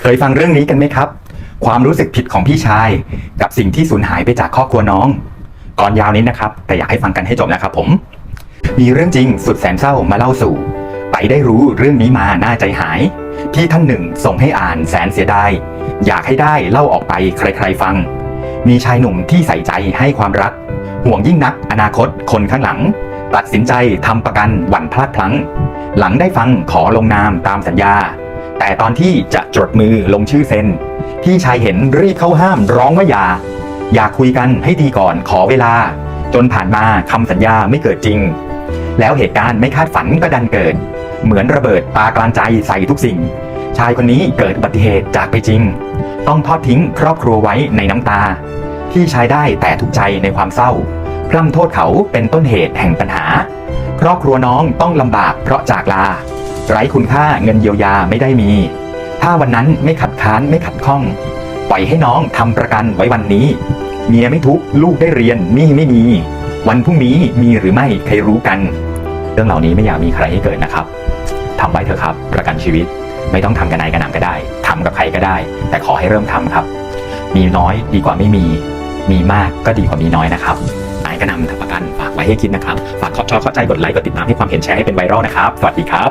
เคยฟังเรื่องนี้กันไหมครับ ความรู้สึกผิดของพี่ชาย กับสิ่งที่สูญหายไปจากครอบครัวน้องก่อนยาวนี้นะครับ แต่อยากให้ฟังกันให้จบนะครับผม มีเรื่องจริงสุดแสนเศร้ามาเล่าสู่ ไปได้รู้เรื่องนี้มาน่าใจหาย พี่ท่านหนึ่งส่งให้อ่านแสนเสียดายอยากให้ได้เล่าออกไปใครๆฟัง มีชายหนุ่มที่ใส่ใจให้ความรัก ห่วงยิ่งนักอนาคตคนข้างหลัง ตัดสินใจทำประกันหวั่นพลาดพลั้ง หลังได้ฟังขอลงนามตามสัญญา แต่ตอนที่จะจดมือลงชื่อเซ็น พี่ชายเห็นรีบเข้าห้ามร้องว่าอย่า อยากคุยกันให้ดีก่อนขอเวลา จนผ่านมาคำสัญญาไม่เกิดจริง แล้วเหตุการณ์ไม่คาดฝันก็ดันเกิด เหมือนระเบิดปากลางใจใส่ทุกสิ่ง ชายคนนี้เกิดอุบัติเหตุจากไปจริง ต้องทอดทิ้งครอบครัวไว้ในน้ำตาที่ชายได้แต่ทุกใจในความเศร้าพร่ำโทษเขาเป็นต้นเหตุแห่งปัญหา ครอบครัวน้องต้องลำบากเพราะจากลา ไร้คุณค่าเงินเยียวยาไม่ได้มี ถ้าวันนั้นไม่ขัดค้านไม่ขัดข้อง ปล่อยให้น้องทำประกันไว้วันนี้ เมียไม่ทุกข์ลูกได้เรียนนี่ไม่มี วันพรุ่งนี้มีหรือไม่ใครรู้กัน เรื่องเหล่านี้ไม่อยากมีใครให้เกิดนะครับทำไว้เถอะครับ ประกันชีวิตไม่ต้องทำกับนายกับหนังก็ได้ทำกับใครก็ได้ แต่ขอให้เริ่มทำครับ มีน้อยดีกว่าไม่มี มีมากก็ดีกว่ามีน้อยนะครับนายก็นำทำประกันฝากไว้ให้คิดนะครับ ฝากขอชอบเข้าใจกดไลค์กดติดตามให้ความเห็นแชร์ให้เป็นไวรัลนะครับ สวัสดีครับ